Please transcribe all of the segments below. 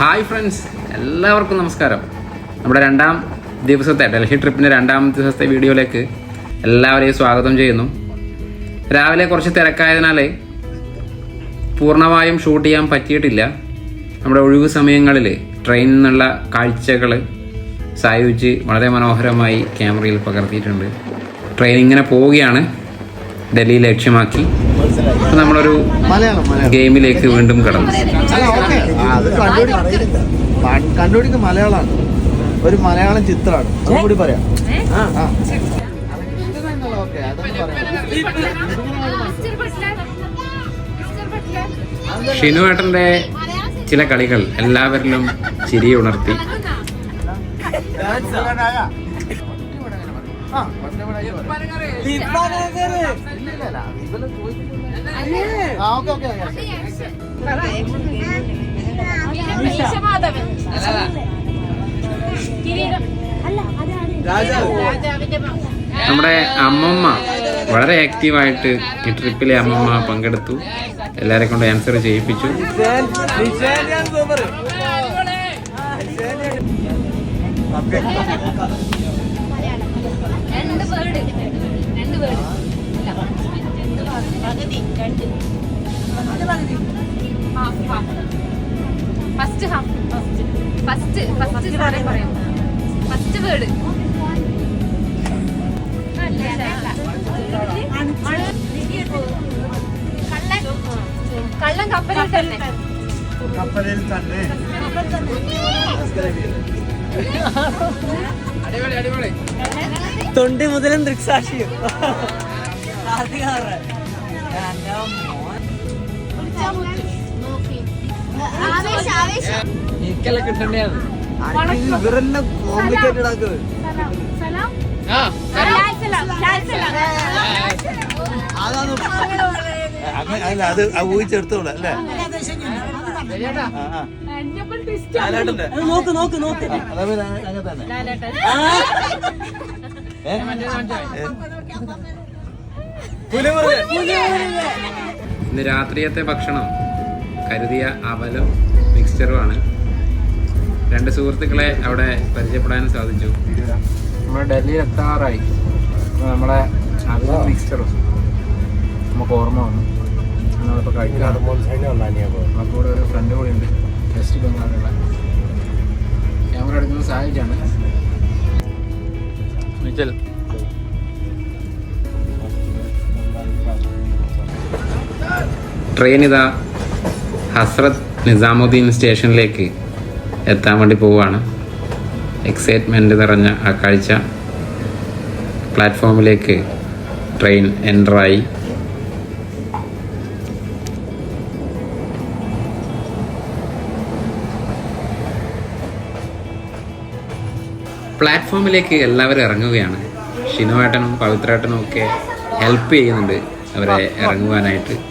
Hi friends എല്ലാവർക്കും നമസ്കാരം. നമ്മുടെ രണ്ടാം ദിവസത്തെ ഡൽഹി ട്രിപ്പിന്റെ രണ്ടാം ദിവസത്തെ വീഡിയോയിലേക്ക് എല്ലാവരെയും സ്വാഗതം ചെയ്യുന്നു. രാവിലെ കുറച്ച് തിരക്കായതിനാൽ പൂർണമായും ഷൂട്ട് ചെയ്യാൻ പറ്റിയിട്ടില്ല. നമ്മുടെ ഒഴിവു സമയങ്ങളിൽ ട്രെയിനിൽ നിന്നുള്ള കാഴ്ചകൾ സായുജ് വളരെ മനോഹരമായി ക്യാമറയിൽ പകർത്തിയിട്ടുണ്ട്. ട്രെയിൻ ഇങ്ങനെ പോവുകയാണ് ഡൽഹി ലക്ഷ്യമാക്കി. നമ്മളൊരു ഗെയിമിലേക്ക് വീണ്ടും കടന്നു. അത് കണ്ടുപിടിക്കും കണ്ടുപിടിക്കും മലയാളമാണ്. ഒരു മലയാളം ചിത്രമാണ്. അതുകൂടി പറയാം. ആ. ആ. ഓക്കെ അതൊന്നും പറയാം mister Butler mister Butler Shinu ഏട്ടന്റെ ചില കളികൾ എല്ലാവരിലും ചിരി ഉണർത്തി. ആ, ഓക്കെ, ഓക്കെ, നമ്മുടെ അമ്മമ്മ വളരെ ആക്റ്റീവായിട്ട് ഈ ട്രിപ്പിലെ അമ്മമ്മ പങ്കെടുത്തു. എല്ലാരെ കൊണ്ട് ആൻസർ ചെയ്യിപ്പിച്ചു. രണ്ട് വേർഡ് രണ്ട് വേർഡ് പകുതി. രണ്ട്. ഫസ്റ്റ് പറയാം ഫസ്റ്റ് വേർഡ് കള്ളൻ കപ്പലിൽ തന്നെ കപ്പലിൽ തന്നെ തൊണ്ടി മുതലും ദൃക്സാക്ഷിയും കാർത്തികാറൻ ആവേശം ആവേശം എനിക്കെല്ലാം കിട്ടണ്ടേന്ന് ഇവരെല്ലാം കോംപ്ലിക്കേറ്റഡ് ആക്കുന്നത് അതാണ്. അല്ല അത് ഊഹിച്ചെടുത്തോളൂ അല്ലേ. നോക്ക് നോക്ക് നോക്ക്. അങ്ങനെ തന്നെ? ഇന്ന് രാത്രിയത്തെ ഭക്ഷണം കരുതിയ അവലും മിക്സ്ചറുമാണ് രണ്ട് സുഹൃത്തുക്കളെ അവിടെ പരിചയപ്പെടാൻ സാധിച്ചു. നമ്മൾ ഡൽഹിയിൽ എത്താറായി. അപ്പോൾ നമ്മളെ മിക്സ്ചറും നമുക്ക് ഓർമ്മ വന്നു. നമ്മളിപ്പോൾ കഴിക്കാം നമുക്കിവിടെ ഒരു ഫ്രണ്ട് കൂടി ഉണ്ട്. വെസ്റ്റ് ബംഗാളിലുള്ള ക്യാമറ എടുക്കുന്നത് സഹായിച്ചാണ് മിച്ചൽ. ട്രെയിൻ ഇതാ ഹസ്രത് നിസാമുദ്ദീൻ സ്റ്റേഷനിലേക്ക് എത്താൻ വേണ്ടി പോവുകയാണ്. എക്സൈറ്റ്മെന്റ് നിറഞ്ഞ ആ കാഴ്ച. പ്ലാറ്റ്ഫോമിലേക്ക് ട്രെയിൻ എന്ററായി പ്ലാറ്റ്ഫോമിലേക്ക് എല്ലാവരും ഇറങ്ങുകയാണ്. ഷിനുവേട്ടനും പവിത്രേട്ടനും ഒക്കെ ഹെൽപ്പ് ചെയ്യുന്നുണ്ട് അവരെ ഇറങ്ങുവാനായിട്ട്.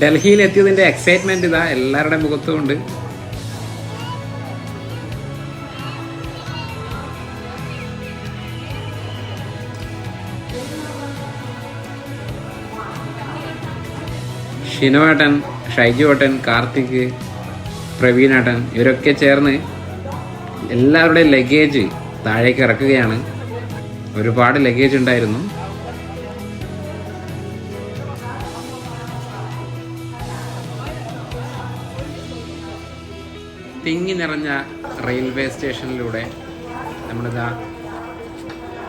ഡൽഹിയിൽ എത്തിയതിന്റെ എക്സൈറ്റ്മെന്റ് ഇതാ എല്ലാവരുടെ മുഖത്തും ഉണ്ട്. ഷിനോട്ടൻ ഷൈജുവേട്ടൻ കാർത്തിക് പ്രവീണേട്ടൻ ഇവരൊക്കെ ചേർന്ന് എല്ലാവരുടെയും ലഗേജ് താഴേക്ക് ഇറക്കുകയാണ്. ഒരുപാട് ലഗേജ് ഉണ്ടായിരുന്നു. തിങ്ങി നിറഞ്ഞ റെയിൽവേ സ്റ്റേഷനിലൂടെ നമ്മളിതാ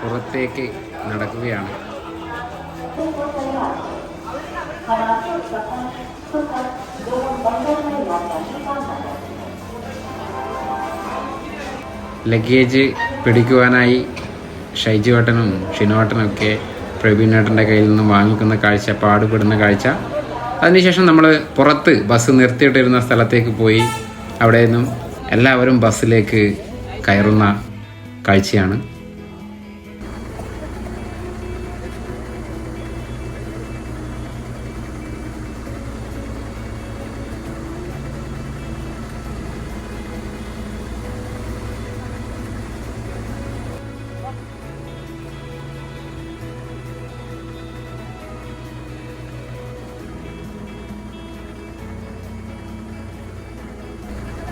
പുറത്തേക്ക് നടക്കുകയാണ്. ലഗേജ് പിടിക്കുവാനായി ഷൈജുവേട്ടനും ഷിനോട്ടനും ഒക്കെ പ്രവീണേട്ടന്റെ കയ്യിൽ നിന്ന് വാങ്ങിക്കുന്ന കാഴ്ച പാടുപെടുന്ന കാഴ്ച. അതിനുശേഷം നമ്മൾ പുറത്ത് ബസ് നിർത്തിയിട്ടിരുന്ന സ്ഥലത്തേക്ക് പോയി അവിടെ നിന്നും എല്ലാവരും ബസ്സിലേക്ക് കയറുന്ന കാഴ്ചയാണ്.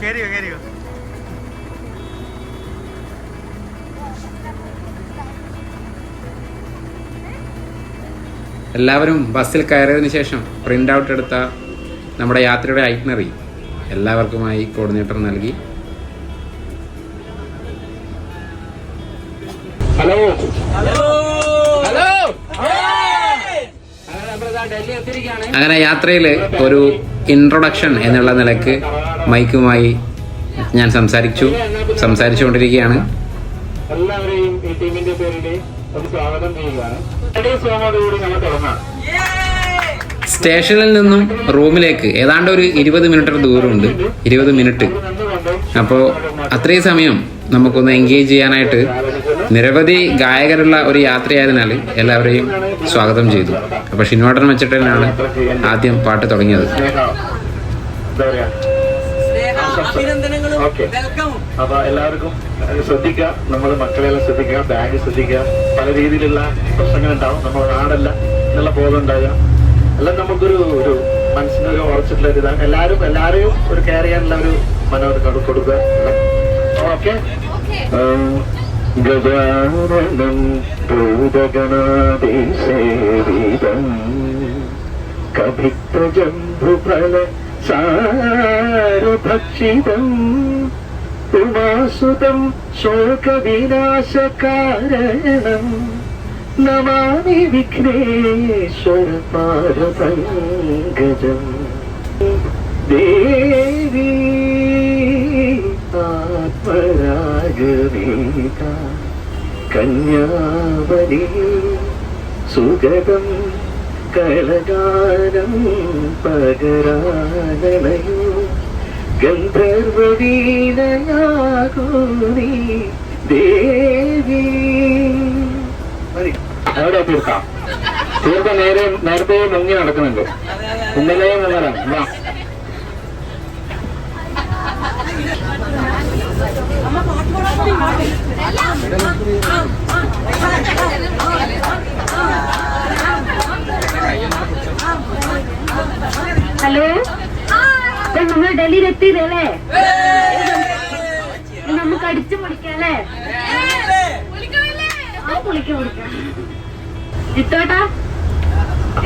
കേറിയോ കേറിയോ? എല്ലാവരും ബസ്സിൽ കയറിയതിനു ശേഷം പ്രിന്റ് ഔട്ട് എടുത്ത നമ്മുടെ യാത്രയുടെ ഐറ്റ്നറി എല്ലാവർക്കുമായി കോർഡിനേറ്റർ നൽകി. ഹലോ ഹലോ അങ്ങനെ യാത്രയിൽ ഒരു ഇൻട്രൊഡക്ഷൻ എന്നുള്ള നിലയ്ക്ക് മൈക്കുമായി ഞാൻ സംസാരിച്ചു സംസാരിച്ചുകൊണ്ടിരിക്കുകയാണ്. എല്ലാവരെയും ഈ ടീമിന്റെ പേരിൽ സ്വാഗതം ചെയ്യുകയാണ്. സ്റ്റേഷനിൽ നിന്നും റൂമിലേക്ക് ഏതാണ്ട് ഒരു ഇരുപത് മിനിറ്റ് ദൂരമുണ്ട് ഇരുപത് മിനിറ്റ്. അപ്പോൾ അത്രയും സമയം നമുക്കൊന്ന് എൻഗേജ് ചെയ്യാനായിട്ട് നിരവധി ഗായകരുള്ള ഒരു യാത്രയായതിനാൽ എല്ലാവരെയും സ്വാഗതം ചെയ്തു. അപ്പോൾ ഷിൻവാട്ടൻ വെച്ചിട്ടാണ് ആദ്യം പാട്ട് തുടങ്ങിയത്. അഭിനന്ദനങ്ങളും. വെൽക്കമും അപ്പൊ എല്ലാവർക്കും ശ്രദ്ധിക്കുക. നമ്മൾ മക്കളെല്ലാം ശ്രദ്ധിക്കുക ബാഗ് ശ്രദ്ധിക്കുക. പല രീതിയിലുള്ള പ്രശ്നങ്ങൾ ഉണ്ടാവും നമ്മുടെ നാടല്ല എന്നുള്ള ബോധം ഉണ്ടാകുക എല്ലാം നമുക്കൊരു ഒരു മനസ്സിനൊരു ഉറച്ചിട്ടുള്ള ഒരു ഇതാണ്. എല്ലാവരും എല്ലാവരെയും ഒരു കെയർ ചെയ്യാനുള്ള ഒരു മനോഹരം കൊടുക്കുക. ഓക്കെ ഓക്കെ ഗജാനനം ഭൂതഗണാതിസേവിതം സാരഭക്ഷിതം ഉമാസുതം ശോകവിനാശകാരണം. നമാമി വിഘ്നേശ്വര പാദപങ്കജം ദേവി ആത്മരാഗവേത കന്യാവലി സുഗതം കളകാരം പകരാനണയോ ഗന്ധർവീനയാകൂനി ദേവി അവിടെ തീർക്കാം തീർത്ത നേരെ നേരത്തെ മുങ്ങി നടക്കുന്നുണ്ട് ഇന്നലെ മുങ്ങലാണ് വാ ഹലോ? നമ്മൾ ഡൽഹിയിൽ എത്തിയതല്ലേ നമുക്ക് അടിച്ചു പൊളിക്കാം അല്ലേ? ആ പൊളിക്കാം പൊളിക്കാം. ഇത്തോട്ടാ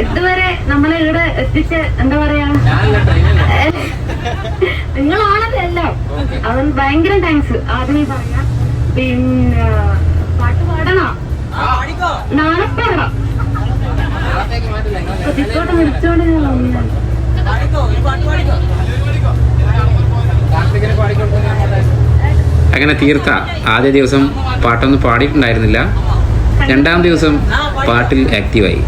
ഇതുവരെ നമ്മളെ ഇവിടെ എത്തിച്ച് എന്താ പറയാ? നിങ്ങളാണല്ലോ. എല്ലാം അവൻ ഭയങ്കര താങ്ക്സ് ആദ്യമേ പറയാ. പിന്നെ പാട്ട് പാടണം? പാടിക്കോ. അങ്ങനെ തീർത്ത ആദ്യ ദിവസം പാട്ടൊന്നും പാടിയിട്ടുണ്ടായിരുന്നില്ല. രണ്ടാം ദിവസം പാട്ടിൽ ആക്റ്റീവായി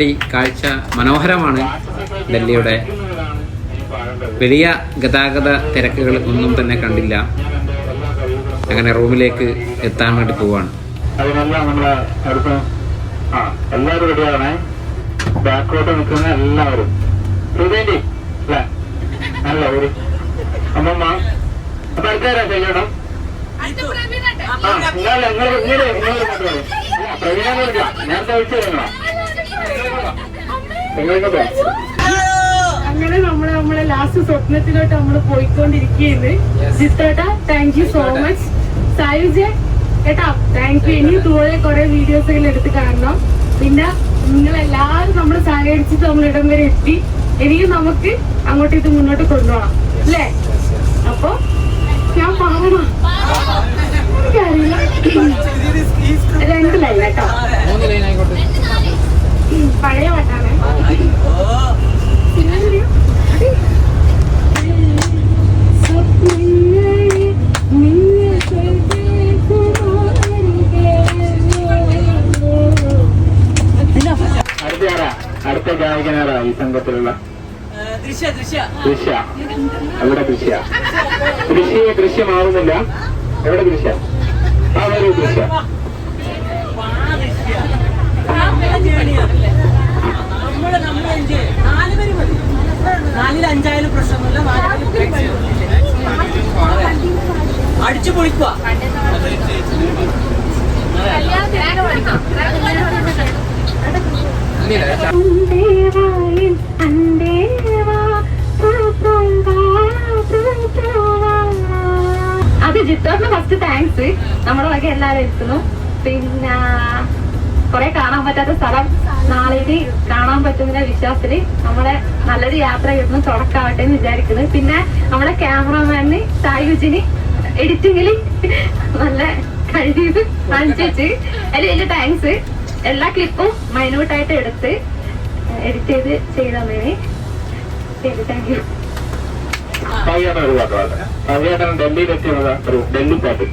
രാത്രി കാഴ്ച മനോഹരമാണ്. ഡൽഹിയുടെ വലിയ ഗതാഗത തിരക്കുകൾ ഒന്നും തന്നെ കണ്ടില്ല. അങ്ങനെ റൂമിലേക്ക് എത്താൻ വേണ്ടി പോവാണ്. അതിനെല്ലാം ആ എല്ലാവരും റെഡിയാണേ. ബാക്കോട്ട് നിൽക്കുന്ന എല്ലാവരും. ഹൃദയന്റെ അല്ലേ? അല്ല ഒരു അമ്മമ്മ. അപ്പൊ അടുത്തേരാ ചെയ്യണം അടുത്ത പ്രവീണട്ടെ ആ നിങ്ങൾ നിങ്ങൾ ഇങ്ങനെ ഇങ്ങനെ കൊണ്ടുവരും പ്രവീണ കൊടുക്കാം നേരത്തെ തരണോ അങ്ങനെ നമ്മൾ നമ്മളെ ലാസ്റ്റ് സ്വപ്നത്തിലോട്ട് നമ്മൾ പോയിക്കൊണ്ടിരിക്കുന്നത് ജിത്തേട്ട thank you so much Sayuj ഏട്ടാ താങ്ക് യു ഇനി ദൂരെ കുറെ വീഡിയോസുകൾ എടുത്ത് കാണണം. പിന്നെ നിങ്ങളെല്ലാരും നമ്മൾ സഹകരിച്ചിട്ട് നമ്മൾ ഇടം വരെ എത്തി. ഇനിയും നമുക്ക് അങ്ങോട്ട് ഇത് മുന്നോട്ട് കൊണ്ടുപോകണം. അല്ലേ? അപ്പൊ ഞാൻ പാടണം എനിക്കറിയില്ല. രണ്ട് ലൈൻ കേട്ടോ. പഴയ പാട്ടാണ്. അടുത്ത ഗായകനാരാ ഈ സംഘത്തിലുള്ള? ദൃശ്യ ദൃശ്യ. ദൃശ്യ. അവിടെ ദൃശ്യ. ദൃശ്യ ദൃശ്യമാവുന്നില്ല. എവിടെ ദൃശ്യ? അത് ജിത്തോറിന് ഫസ്റ്റ് താങ്ക്സ് നമ്മുടെ വക എല്ലാവരും എത്തുന്നു. പിന്നെ കുറെ കാണാൻ പറ്റാത്ത സ്ഥലം. നാളേക്ക് കാണാൻ പറ്റുന്ന വിശ്വാസത്തിൽ നമ്മളെ നല്ലൊരു യാത്ര കിട്ടുന്നു തുടക്കാവട്ടെ എന്ന് വിചാരിക്കുന്നത് പിന്നെ നമ്മുടെ ക്യാമറമാന് സായുജിന് എഡിറ്റിങ്ങിൽ നല്ല കഴിവ് കാണിച്ചു അതിൽ വലിയ താങ്ക്സ് എല്ലാ ക്ലിപ്പും മൈന്യൂട്ടായിട്ട് എടുത്ത് എഡിറ്റ് ചെയ്ത് ചെയ്താൽ മതി ശരി താങ്ക് യു കവിയേട്ടൻ ഒരു പാട്ട് പാട്ടെ. കവിയേട്ടൻ ഡൽഹിയിൽ എത്തിയത് ഒരു ഡൽഹി പാട്ട്.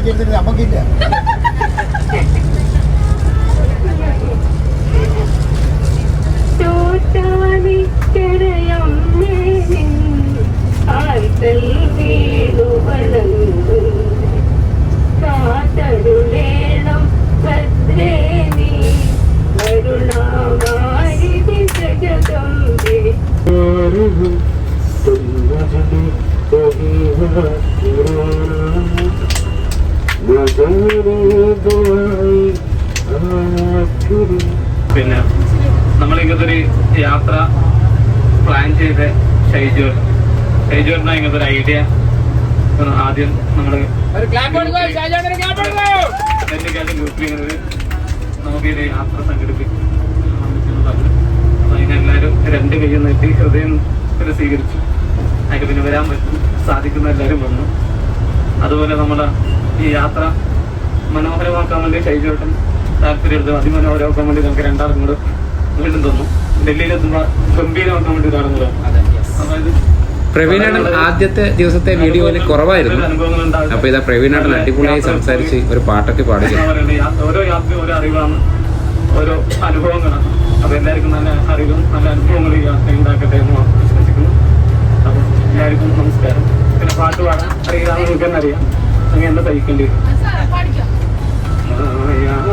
പള്ളക്കെടുത്തിട്ട് നമുക്കില്ല. പിന്നെ നമ്മൾ ഇങ്ങനത്തെ ഒരു യാത്ര പ്ലാൻ ചെയ്ത ഷൈജോർ. ഷൈജൂറിന് ഇങ്ങനത്തെ ഒരു ഐഡിയ ആദ്യം നമ്മൾ ഗ്രൂപ്പിൽ ഇങ്ങനെ ഒരു നമുക്കൊരു യാത്ര സംഘടിപ്പിക്കും അപ്പൊ അതിനെല്ലാവരും രണ്ട് കൈയും നീട്ടി ഹൃദയം ഒരു സ്വീകരിച്ചു. അതിന് പിന്നെ വരാൻ പറ്റും. സാധിക്കുന്ന എല്ലാവരും വന്നു. അതുപോലെ നമ്മുടെ ഈ യാത്ര മനോഹരമാക്കാൻ വേണ്ടി ഷൈജോട്ടൻ താല്പര്യമെടുത്തു അതിമനോഹരമാക്കാൻ വേണ്ടി നമുക്ക് രണ്ടാളും കൂടെ വീണ്ടും തന്നു. ഡൽഹിയിലെത്തുമ്പോൾ ഗംഭീരമാക്കാൻ വേണ്ടി കാണുന്നത് അതായത് ആദ്യത്തെ ദിവസത്തെ വീഡിയോയിൽ കുറവായിരുന്നു. അപ്പൊ ഇതാ പ്രവീണേട്ടൻ അടിപൊളിയായി സംസാരിച്ച് ഒരു പാട്ടൊക്കെ പാടുക ഞാൻ ഓരോ യാത്രയും ഓരോ അറിവാണ് ഓരോ അനുഭവങ്ങളാണ്. അപ്പൊ എല്ലാവർക്കും നല്ല അറിവും നല്ല അനുഭവങ്ങളും ഈ യാത്ര ഉണ്ടാക്കട്ടെ എന്ന് വിശ്വസിക്കുന്നു. അപ്പൊ എല്ലാവർക്കും നമസ്കാരം. പിന്നെ പാട്ട് പാടാൻ അറിയാതെ നിങ്ങൾക്ക് അറിയാം. അങ്ങനെ എന്താ തയ്ക്കേണ്ടി വരും?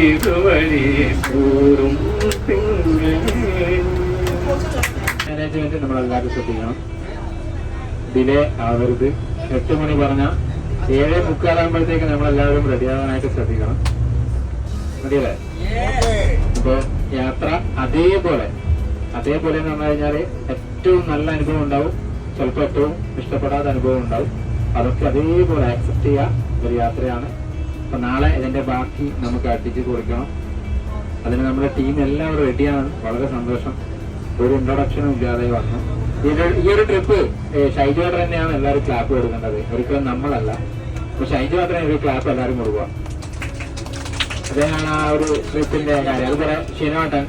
ഇതുവഴി കൂറും മാനേജ്മെന്റ് നമ്മളെല്ലാവരും ശ്രദ്ധിക്കണം. ഡിലേ ആവരുത്. എട്ട് മണി പറഞ്ഞ ഏഴ് മുക്കാലാകുമ്പോഴത്തേക്ക് നമ്മളെല്ലാവരും റെഡിയാവാനായിട്ട് ശ്രദ്ധിക്കണം. റെഡിയല്ലേ അപ്പൊ യാത്ര അതേപോലെ അതേപോലെ എന്ന് പറഞ്ഞു കഴിഞ്ഞാൽ ഏറ്റവും നല്ല അനുഭവം ഉണ്ടാവും. ചിലപ്പോൾ ഏറ്റവും ഇഷ്ടപ്പെടാത്ത അനുഭവം ഉണ്ടാവും. അതൊക്കെ അതേപോലെ ആക്സെപ്റ്റ് ചെയ്യുക ഒരു യാത്രയാണ് അപ്പൊ നാളെ ഇതിന്റെ ബാക്കി നമുക്ക് അടിച്ചു കൊടുക്കണം അതിന് നമ്മുടെ ടീം എല്ലാവരും റെഡിയാണ് വളരെ സന്തോഷം. ഒരു ഇൻട്രൊഡക്ഷനും ഇല്ലാതെ വന്നു. ഈ ഒരു ട്രിപ്പ് ഷൈജോട്ടർ തന്നെയാണ് എല്ലാവരും ക്ലാപ്പ് കൊടുക്കേണ്ടത്. ഒരിക്കലും നമ്മളല്ല. അപ്പൊ ഷൈജു വാട്ടർ ഒരു ക്ലാപ്പ് എല്ലാവരും കൊടുക്കുക. അദ്ദേഹമാണ് ആ ഒരു ട്രിപ്പിന്റെ കാര്യം. അതുപോലെ ഷിനോട്ടൻ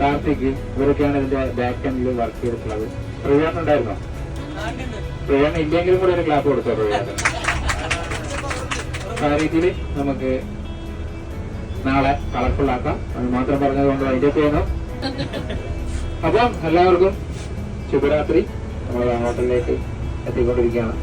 കാർത്തിക് ഇവരൊക്കെയാണ് ഇതിന്റെ ബാക്ക് എൻഡിൽ വർക്ക് ചെയ്തിട്ടുള്ളത്. പ്രവീണൻ ഉണ്ടായിരുന്നോ? പ്രവീണൻ ഇല്ലെങ്കിലും കൂടെ ഒരു ക്ലാപ്പ് കൊടുത്തോ പ്രവീണൻ ആ രീതിയിൽ നമുക്ക് നാളെ കളർഫുൾ ആക്കാം അത് മാത്രം പറഞ്ഞതുകൊണ്ട് അതിന്റെ ചെയ്യണം അപ്പം എല്ലാവർക്കും ശുഭരാത്രി. നമ്മൾ ഹോട്ടലിലേക്ക് എത്തിക്കൊണ്ടിരിക്കുകയാണ്.